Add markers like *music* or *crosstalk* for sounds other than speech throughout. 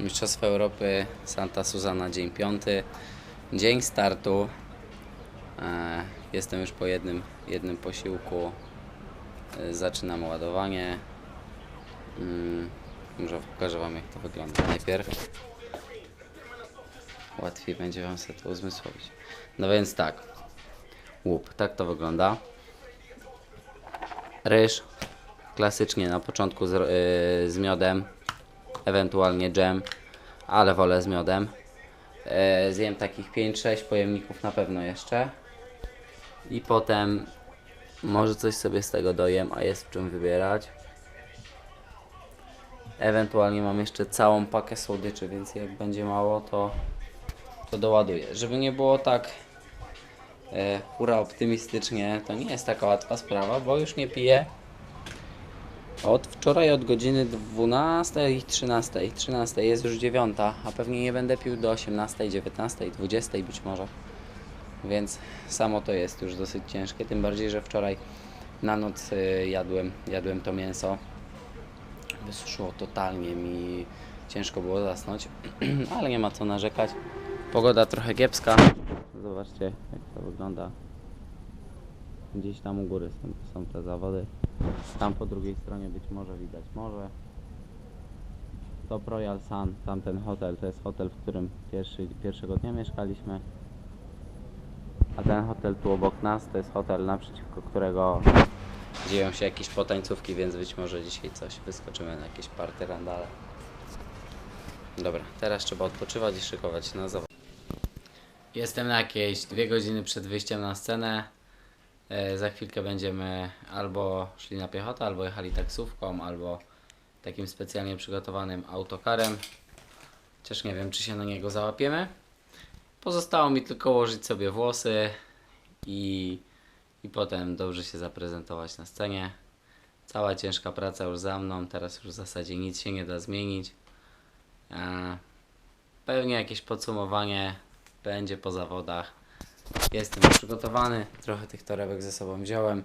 Mistrzostwa Europy Santa Susana, dzień piąty. Dzień startu. E, Jestem już po jednym, jednym posiłku. E, Zaczynam ładowanie. Mm, Może pokażę Wam jak to wygląda najpierw. Łatwiej będzie Wam sobie to uzmysłowić. No więc tak. Łup, tak to wygląda. Ryż. Klasycznie na początku z, yy, z miodem. Ewentualnie dżem. Ale wolę z miodem. E, zjem takich 5-6 pojemników na pewno jeszcze. I potem może coś sobie z tego dojem, a jest w czym wybierać. Ewentualnie mam jeszcze całą pakę słodyczy, więc jak będzie mało, to, to doładuję. Żeby nie było tak e, hura optymistycznie, to nie jest taka łatwa sprawa, bo już nie piję od wczoraj od godziny 12 i 13. 13 jest już 9, a pewnie nie będę pił do 18, 19, 20 być może. Więc samo to jest już dosyć ciężkie, tym bardziej, że wczoraj na noc y, jadłem, jadłem to mięso. Wysuszyło totalnie mi, ciężko było zasnąć, *clears throat* ale nie ma co narzekać. Pogoda trochę kiepska. Zobaczcie jak to wygląda. Gdzieś tam u góry są, są te zawody. Tam po drugiej stronie być może widać morze. To Royal Sun, tamten hotel, to jest hotel, w którym pierwszy, pierwszego dnia mieszkaliśmy. A ten hotel tu obok nas, to jest hotel naprzeciwko którego dzieją się jakieś potańcówki, więc być może dzisiaj coś wyskoczymy na jakieś party randale. Dobra, teraz trzeba odpoczywać i szykować się na zawód. Jestem na jakieś dwie godziny przed wyjściem na scenę. E, za chwilkę będziemy albo szli na piechotę, albo jechali taksówką, albo takim specjalnie przygotowanym autokarem. Chociaż nie wiem, czy się na niego załapiemy. Pozostało mi tylko ułożyć sobie włosy i, i potem dobrze się zaprezentować na scenie. Cała ciężka praca już za mną, teraz już w zasadzie nic się nie da zmienić. E, pewnie jakieś podsumowanie będzie po zawodach. Jestem przygotowany, trochę tych torebek ze sobą wziąłem.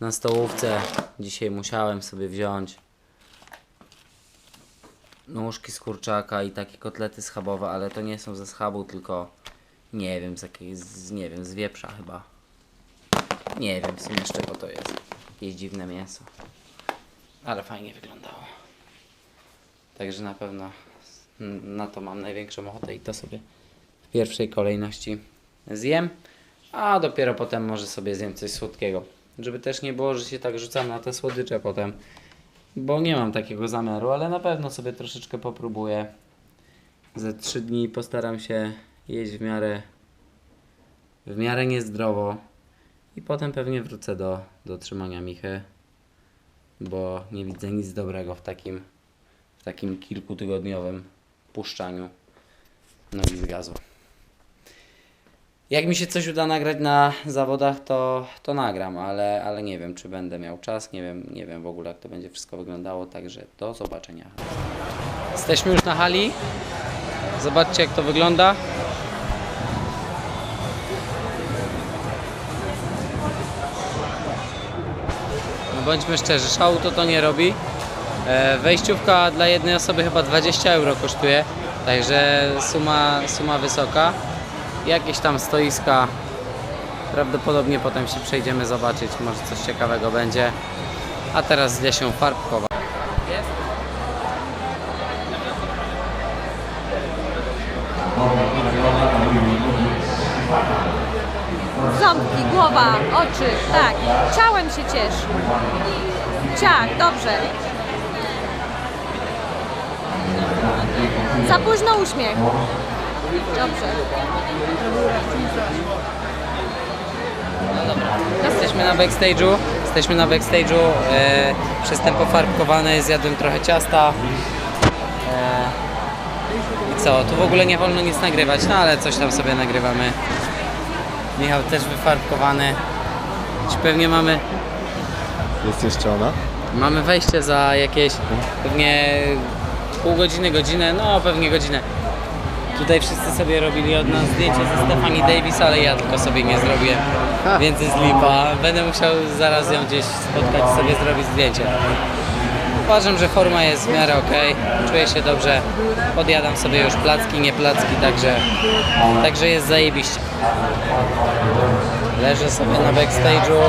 Na stołówce dzisiaj musiałem sobie wziąć nóżki z kurczaka i takie kotlety schabowe, ale to nie są ze schabu, tylko nie wiem, z jakiej, z, nie wiem, z wieprza chyba. Nie wiem w sumie to jest. Jakieś dziwne mięso. Ale fajnie wyglądało. Także na pewno n- na to mam największą ochotę i to sobie w pierwszej kolejności zjem, a dopiero potem może sobie zjem coś słodkiego. Żeby też nie było, że się tak rzucam na te słodycze potem, bo nie mam takiego zamiaru, ale na pewno sobie troszeczkę popróbuję. Za trzy dni postaram się jeść w miarę w miarę niezdrowo i potem pewnie wrócę do, do trzymania Michy, bo nie widzę nic dobrego w takim w takim kilkutygodniowym puszczaniu nogi z gazu. Jak mi się coś uda nagrać na zawodach, to, to nagram, ale, ale nie wiem, czy będę miał czas, nie wiem, nie wiem w ogóle, jak to będzie wszystko wyglądało, także do zobaczenia. Jesteśmy już na hali. Zobaczcie, jak to wygląda. No bądźmy szczerzy, szału to to nie robi. E, Wejściówka dla jednej osoby chyba 20 euro kosztuje, także suma, suma wysoka. Jakieś tam stoiska. Prawdopodobnie potem się przejdziemy zobaczyć, może coś ciekawego będzie. A teraz idę się farbkować. Jest? Ząbki, głowa, oczy, tak. Ciałem się ciesz. Ciach, dobrze. Za późno uśmiech. Dobrze. No dobra. Jesteśmy na backstage'u. Jesteśmy na backstage'u. E, przystęp pofarbkowany, zjadłem trochę ciasta. E, I co? Tu w ogóle nie wolno nic nagrywać, no ale coś tam sobie nagrywamy. Michał też wyfarbkowany. Czy pewnie mamy Jest jeszcze ona? Mamy wejście za jakieś pewnie pół godziny, godzinę, no pewnie godzinę. Tutaj wszyscy sobie robili od nas zdjęcie ze Stefani Davis, ale ja tylko sobie nie zrobię, więc jest lipa. Będę musiał zaraz ją gdzieś spotkać i sobie zrobić zdjęcie. Uważam, że forma jest w miarę ok. Czuję się dobrze. Podjadam sobie już placki, nie placki, także, także jest zajebiście. Leżę sobie na backstage'u.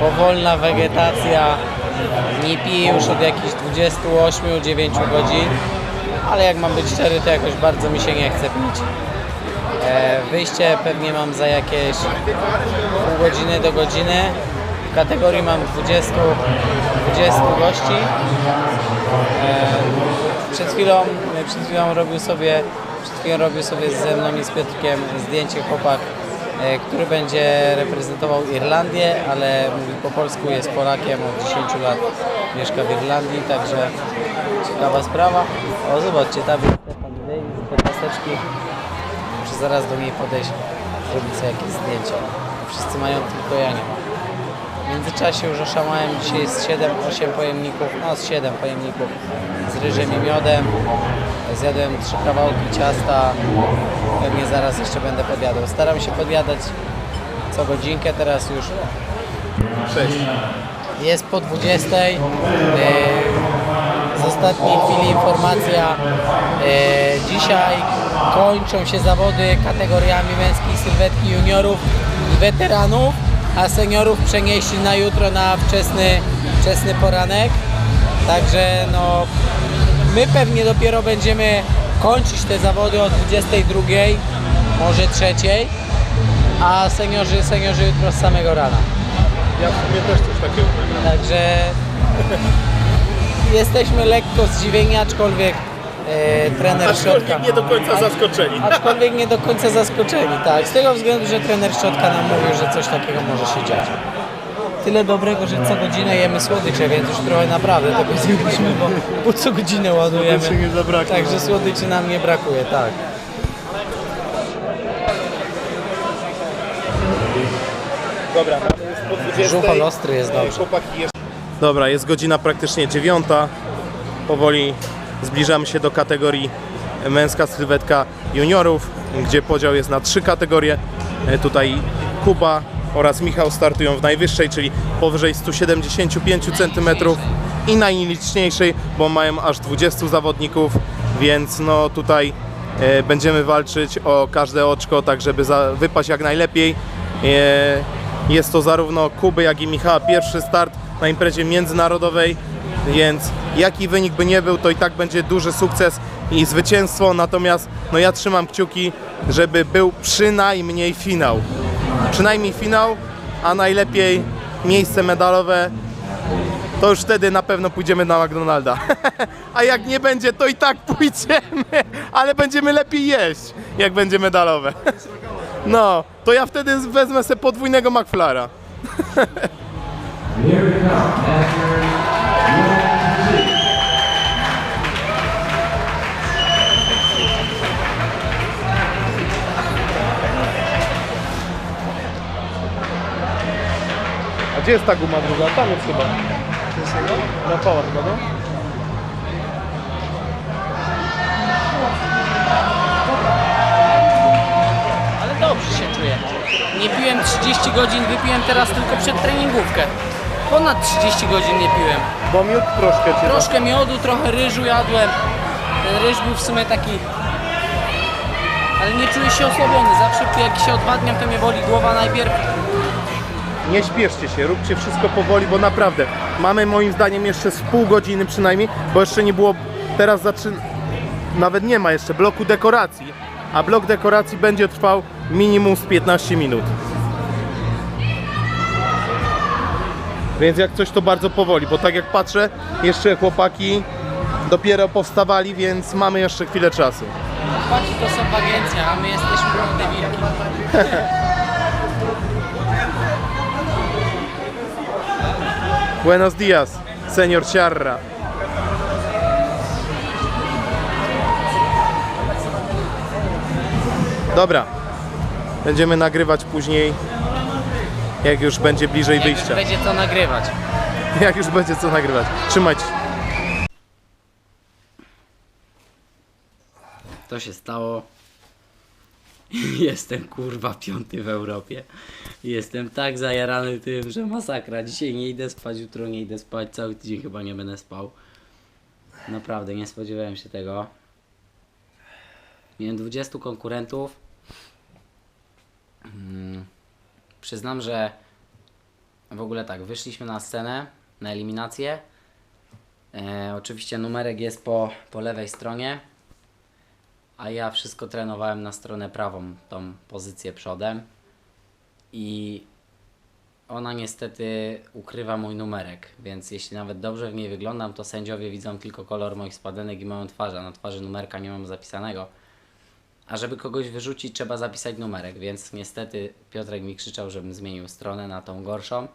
Powolna wegetacja. Nie piję już od jakichś 28-9 godzin. Ale jak mam być szczery, to jakoś bardzo mi się nie chce pić. E, wyjście pewnie mam za jakieś pół godziny do godziny. W kategorii mam 20, 20 gości. E, przed chwilą, przed chwilą robił sobie, przed chwilą robił sobie ze mną i z Piotrkiem zdjęcie chłopak, który będzie reprezentował Irlandię, ale mówi po polsku, jest Polakiem, od 10 lat mieszka w Irlandii, także ciekawa sprawa. O, zobaczcie, tam jest Stefan Davis, te paseczki. Muszę zaraz do niej podejść, zrobić sobie jakieś zdjęcie. Wszyscy mają, tylko ja nie mam. W międzyczasie już oszamałem, dzisiaj jest 7-8 pojemników, no z 7 pojemników z ryżem i miodem. Zjadłem trzy kawałki ciasta, pewnie zaraz jeszcze będę podjadał. Staram się podjadać co godzinkę, teraz już jest po 20. E, Z ostatniej chwili informacja. E, Dzisiaj kończą się zawody kategoriami męskiej sylwetki juniorów i weteranów, a seniorów przenieśli na jutro na wczesny, wczesny poranek. Także no, my pewnie dopiero będziemy kończyć te zawody o 22, może 3, a seniorzy, seniorzy jutro z samego rana. Ja w sumie też coś takiego Także jesteśmy lekko zdziwieni, aczkolwiek e, trener Szczotka... nie do końca zaskoczeni. Aczkolwiek nie do końca zaskoczeni, tak. Z tego względu, że trener Szczotka nam mówił, że coś takiego może się dziać. Tyle dobrego, że co godzinę jemy słodycze, więc już trochę naprawdę tego *laughs* zjedliśmy, bo, bo co godzinę ładujemy. Słodyczy nie zabraknie. Także słodyczy nam nie brakuje, tak. Dobra, jest po 20. Żuchol ostry jest dobrze. Chłopaki. Dobra, jest godzina praktycznie dziewiąta. Powoli zbliżamy się do kategorii męska sylwetka juniorów, gdzie podział jest na trzy kategorie. E, Tutaj Kuba oraz Michał startują w najwyższej, czyli powyżej 175 cm i najliczniejszej, bo mają aż 20 zawodników, więc no tutaj e, będziemy walczyć o każde oczko, tak żeby za, wypaść jak najlepiej. E, jest to zarówno Kuby, jak i Michała pierwszy start na imprezie międzynarodowej, więc jaki wynik by nie był, to i tak będzie duży sukces i zwycięstwo. Natomiast no ja trzymam kciuki, żeby był przynajmniej finał. Przynajmniej finał, a najlepiej miejsce medalowe. To już wtedy na pewno pójdziemy na McDonalda. *laughs* a jak nie będzie, to i tak *laughs* pójdziemy, ale będziemy lepiej jeść, jak będzie medalowe. *laughs* No, to ja wtedy wezmę sobie podwójnego McFlara. Gdzie jest ta guma druga? Tam jest chyba. Na pała chyba, no? Ale dobrze się czuję. Nie piłem 30 godzin, wypiłem teraz tylko przed treningówkę. Ponad 30 godzin nie piłem. Bo miód troszkę cię Troszkę miodu, trochę ryżu jadłem. Ten ryż był w sumie taki... Ale nie czuję się osłabiony. Zawsze jak się odwadniam, to mnie boli głowa najpierw. Nie śpieszcie się, róbcie wszystko powoli, bo naprawdę mamy moim zdaniem jeszcze z pół godziny przynajmniej, bo jeszcze nie było, teraz zaczyna, nawet nie ma jeszcze bloku dekoracji, a blok dekoracji będzie trwał minimum z 15 minut. Więc jak coś to bardzo powoli, bo tak jak patrzę, jeszcze chłopaki dopiero powstawali, więc mamy jeszcze chwilę czasu. Chłopaki to są agencja, a my jesteśmy młode wilki. *laughs* Buenos días, señor Ciarra. Dobra, będziemy nagrywać później, jak już będzie bliżej wyjścia. będzie co nagrywać. *laughs* Jak już będzie co nagrywać. Trzymajcie się. To się stało. *laughs* Jestem kurwa piąty w Europie. Jestem tak zajarany tym, że masakra. Dzisiaj nie idę spać, jutro nie idę spać, cały tydzień chyba nie będę spał. Naprawdę, nie spodziewałem się tego. Miałem 20 konkurentów. Mm, Przyznam, że w ogóle tak, wyszliśmy na scenę, na eliminację. E, oczywiście numerek jest po, po lewej stronie, a ja wszystko trenowałem na stronę prawą, tą pozycję przodem. I ona niestety ukrywa mój numerek, więc jeśli nawet dobrze w niej wyglądam, to sędziowie widzą tylko kolor moich spadenek i moją twarz, a na twarzy numerka nie mam zapisanego. A żeby kogoś wyrzucić, trzeba zapisać numerek, więc niestety Piotrek mi krzyczał, żebym zmienił stronę na tą gorszą.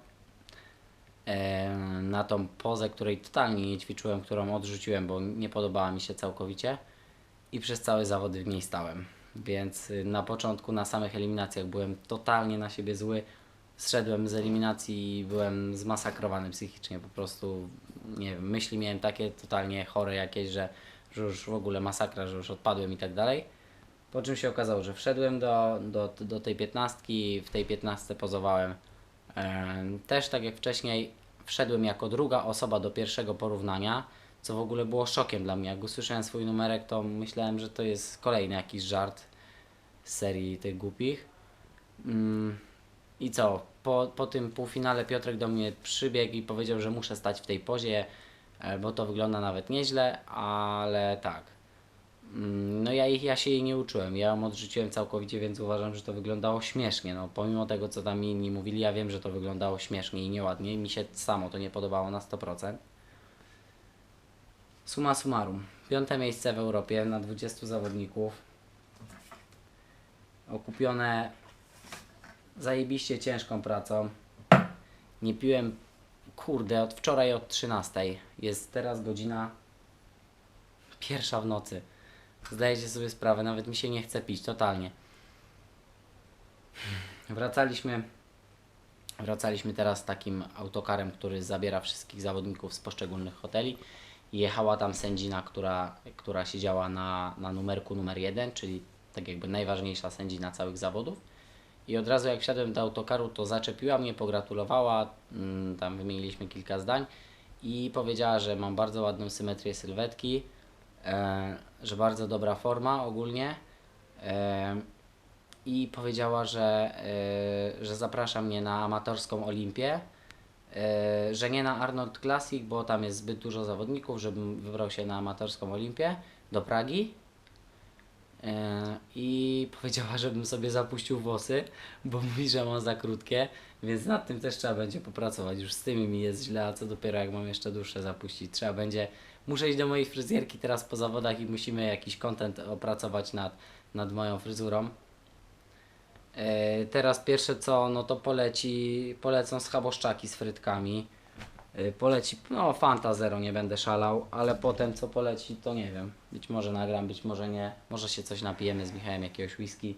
Em, na tą pozę, której totalnie nie ćwiczyłem, którą odrzuciłem, bo nie podobała mi się całkowicie i przez całe zawody w niej stałem. Więc y, na początku, na samych eliminacjach byłem totalnie na siebie zły. Zszedłem z eliminacji i byłem zmasakrowany psychicznie. Po prostu, nie wiem, myśli miałem takie totalnie chore jakieś, że, że już w ogóle masakra, że już odpadłem i tak dalej. Po czym się okazało, że wszedłem do, do, do tej piętnastki, w tej piętnastce pozowałem. Em, Też tak jak wcześniej, wszedłem jako druga osoba do pierwszego porównania, co w ogóle było szokiem dla mnie. Jak usłyszałem swój numerek, to myślałem, że to jest kolejny jakiś żart z serii tych głupich. Mm, I co? Po, po tym półfinale Piotrek do mnie przybiegł i powiedział, że muszę stać w tej pozie, e, bo to wygląda nawet nieźle, ale tak. Mm, No ja, ich, ja się jej nie uczyłem, ja ją odrzuciłem całkowicie, więc uważam, że to wyglądało śmiesznie. No, pomimo tego, co tam inni mówili, ja wiem, że to wyglądało śmiesznie i nieładnie. Mi się samo to nie podobało na 100%. Suma summarum. Piąte miejsce w Europie na 20 zawodników. Okupione zajebiście ciężką pracą. Nie piłem, kurde, od wczoraj od 13. Jest teraz godzina pierwsza w nocy. Zdajecie sobie sprawę, nawet mi się nie chce pić, totalnie. Wracaliśmy, wracaliśmy teraz takim autokarem, który zabiera wszystkich zawodników z poszczególnych hoteli. Jechała tam sędzina, która, która siedziała na, na numerku numer jeden, czyli tak jakby najważniejsza sędzina całych zawodów. I od razu jak wsiadłem do autokaru, to zaczepiła mnie, pogratulowała, mm, tam wymieniliśmy kilka zdań i powiedziała, że mam bardzo ładną symetrię sylwetki, e, że bardzo dobra forma ogólnie e, i powiedziała, że, e, że zaprasza mnie na amatorską Olimpię, że nie na Arnold Classic, bo tam jest zbyt dużo zawodników, żebym wybrał się na amatorską Olimpię do Pragi. E, I *laughs* powiedziała, żebym sobie zapuścił włosy, bo mówi, że mam za krótkie, więc nad tym też trzeba będzie popracować. Już z tymi mi jest źle, a co dopiero jak mam jeszcze dłuższe zapuścić. Trzeba będzie, muszę iść do mojej fryzjerki teraz po zawodach i musimy jakiś content opracować nad, nad moją fryzurą. E, teraz pierwsze co, no to poleci, polecą schaboszczaki z frytkami. E, poleci, no Fanta Zero, nie będę szalał, ale potem co poleci to nie wiem. Być może nagram, być może nie. Może się coś napijemy z Michałem, jakiegoś whisky.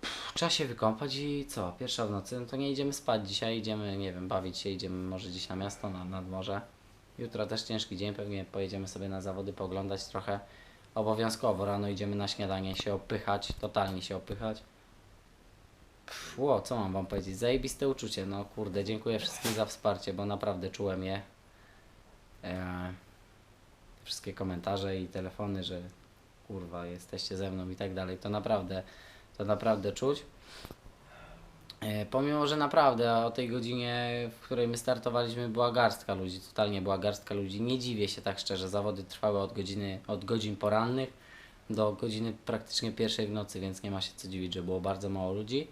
Pff, Trzeba się wykąpać i co? Pierwsza w nocy, no to nie idziemy spać dzisiaj, idziemy, nie wiem, bawić się, idziemy może gdzieś na miasto, na, nad morze. Jutro też ciężki dzień, pewnie pojedziemy sobie na zawody, pooglądać trochę. Obowiązkowo rano idziemy na śniadanie, się opychać, totalnie się opychać. Pff, Ło, co mam wam powiedzieć? Zajebiste uczucie, no kurde, dziękuję wszystkim za wsparcie, bo naprawdę czułem je. E, wszystkie komentarze i telefony, że kurwa, jesteście ze mną i tak dalej. To naprawdę, to naprawdę czuć. E, pomimo, że naprawdę o tej godzinie, w której my startowaliśmy, była garstka ludzi, totalnie była garstka ludzi. Nie dziwię się tak szczerze, zawody trwały od godziny, od godzin porannych do godziny praktycznie pierwszej w nocy, więc nie ma się co dziwić, że było bardzo mało ludzi.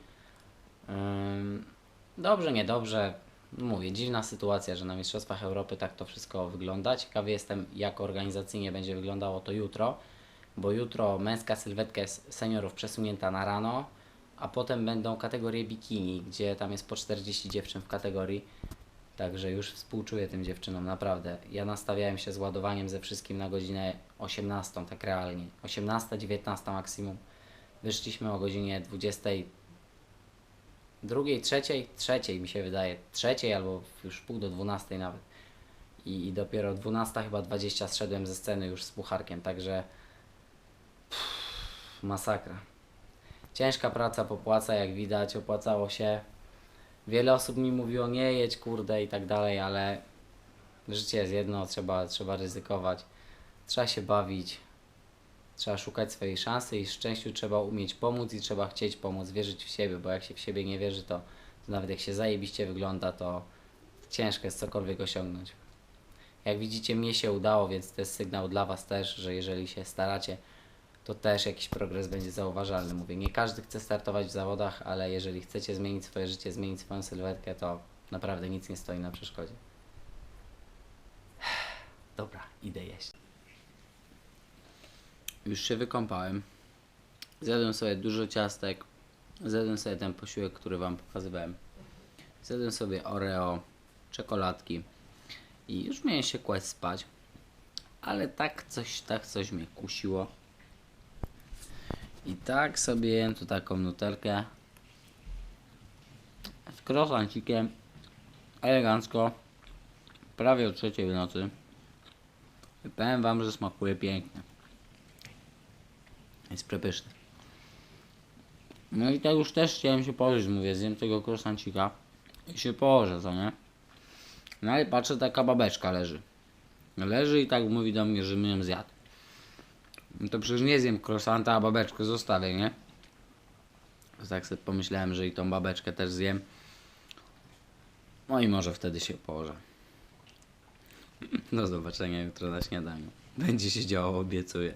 Dobrze, niedobrze. Mówię, dziwna sytuacja, że na Mistrzostwach Europy tak to wszystko wygląda. Ciekawy jestem, jak organizacyjnie będzie wyglądało to jutro, bo jutro męska sylwetka seniorów przesunięta na rano, a potem będą kategorie bikini, gdzie tam jest po 40 dziewczyn w kategorii. Także już współczuję tym dziewczynom, naprawdę. Ja nastawiałem się z ładowaniem ze wszystkim na godzinę 18, tak realnie. 18, 19 maksimum. Wyszliśmy o godzinie 20 drugiej, trzeciej, trzeciej mi się wydaje, trzeciej albo już pół do dwunastej nawet. I, I dopiero 12 chyba 20 zszedłem ze sceny już z pucharkiem, także pff, masakra. Ciężka praca popłaca, jak widać, opłacało się. Wiele osób mi mówiło, nie jedź kurde i tak dalej, ale życie jest jedno, trzeba, trzeba ryzykować. Trzeba się bawić, trzeba szukać swojej szansy i szczęściu trzeba umieć pomóc i trzeba chcieć pomóc, wierzyć w siebie, bo jak się w siebie nie wierzy, to, to nawet jak się zajebiście wygląda, to ciężko jest cokolwiek osiągnąć. Jak widzicie, mnie się udało, więc to jest sygnał dla Was też, że jeżeli się staracie, to też jakiś progres będzie zauważalny. Mówię, nie każdy chce startować w zawodach, ale jeżeli chcecie zmienić swoje życie, zmienić swoją sylwetkę, to naprawdę nic nie stoi na przeszkodzie. *sighs* Dobra, idę jeść. Już się wykąpałem. Zjadłem sobie dużo ciastek. Zjadłem sobie ten posiłek, który Wam pokazywałem. Zjadłem sobie Oreo, czekoladki i już miałem się kłaść spać. Ale tak coś, tak coś mnie kusiło. I tak sobie jem tu taką nutelkę z krosancikiem elegancko prawie o trzeciej w nocy. I powiem wam, że smakuje pięknie. Jest przepyszny. No i tak już też chciałem się położyć, mówię, zjem tego krosancika i się położę, co nie? No i patrzę, taka babeczka leży. Leży i tak mówi do mnie, że my zjadł. No to przecież nie zjem krosanta, a babeczkę zostawię, nie? Tak sobie pomyślałem, że i tą babeczkę też zjem. No i może wtedy się położę. *laughs* Do zobaczenia jutro na śniadaniu. Będzie się działo, obiecuję.